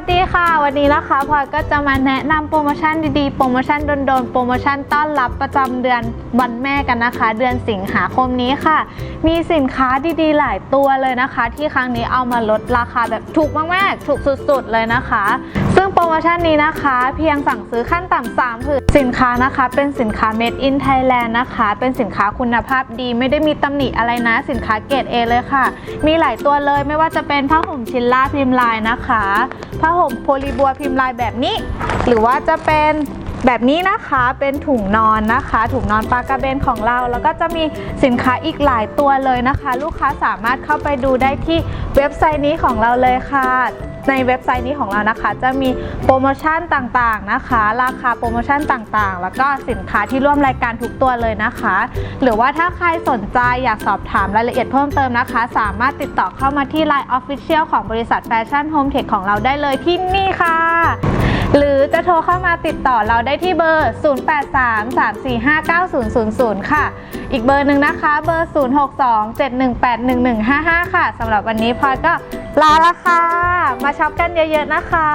วัสดีค่ะ วันนี้นะคะพลอยก็จะมาแนะนำโปรโมชั่นดีๆ โปรโมชั่นโดนๆ โปรโมชั่นต้อนรับประจำเดือนวันแม่กันนะคะ เดือนสิงหาคมนี้ค่ะ มีสินค้าดีๆ หลายตัวเลยนะคะ ที่ครั้งนี้เอามาลดราคาแบบถูกมากๆ ถูกสุดๆเลยนะคะ ซึ่งโปรโมชั่นนี้นะคะ เพียงสั่งซื้อขั้นต่ำ3ผืนสินค้านะคะ เป็นสินค้า made in Thailand นะคะ เป็นสินค้าคุณภาพดี ไม่ได้มีตำหนิอะไรนะ สินค้าเกรด A เลยค่ะ มีหลายตัวเลยไม่ว่าจะเป็นผ้าห่มชิลล่าพิมพ์ลายนะคะผ้าห่มโพลีบัวพิมพ์ลายแบบนี้ หรือว่าจะเป็นแบบนี้นะคะเป็นถุงนอนนะคะ ถุงนอนปลากระเบนของเรา แล้วก็จะมีสินค้าอีกหลายตัวเลยนะคะ ลูกค้าสามารถเข้าไปดูได้ที่เว็บไซต์นี้ของเราเลยค่ะ ในเว็บไซต์นี้ของเรานะคะ จะมีโปรโมชั่นต่างๆนะคะ ราคาโปรโมชั่นต่างๆ แล้วก็สินค้าที่ร่วมรายการทุกตัวเลยนะคะ หรือว่าถ้าใครสนใจอยากสอบถามรายละเอียดเพิ่มเติมนะคะ สามารถติดต่อเข้ามาที่ Line Official ของบริษัทแฟชั่นโฮมเทคของเราได้เลยที่นี่ค่ะหรือจะโทรเข้ามาติดต่อเราได้ที่เบอร์ 0833459000 ค่ะ อีกเบอร์หนึ่งนะคะ เบอร์ 0627181155 ค่ะ สำหรับวันนี้พลอยก็ ลาละค่ะ มาช็อปกันเยอะๆนะคะ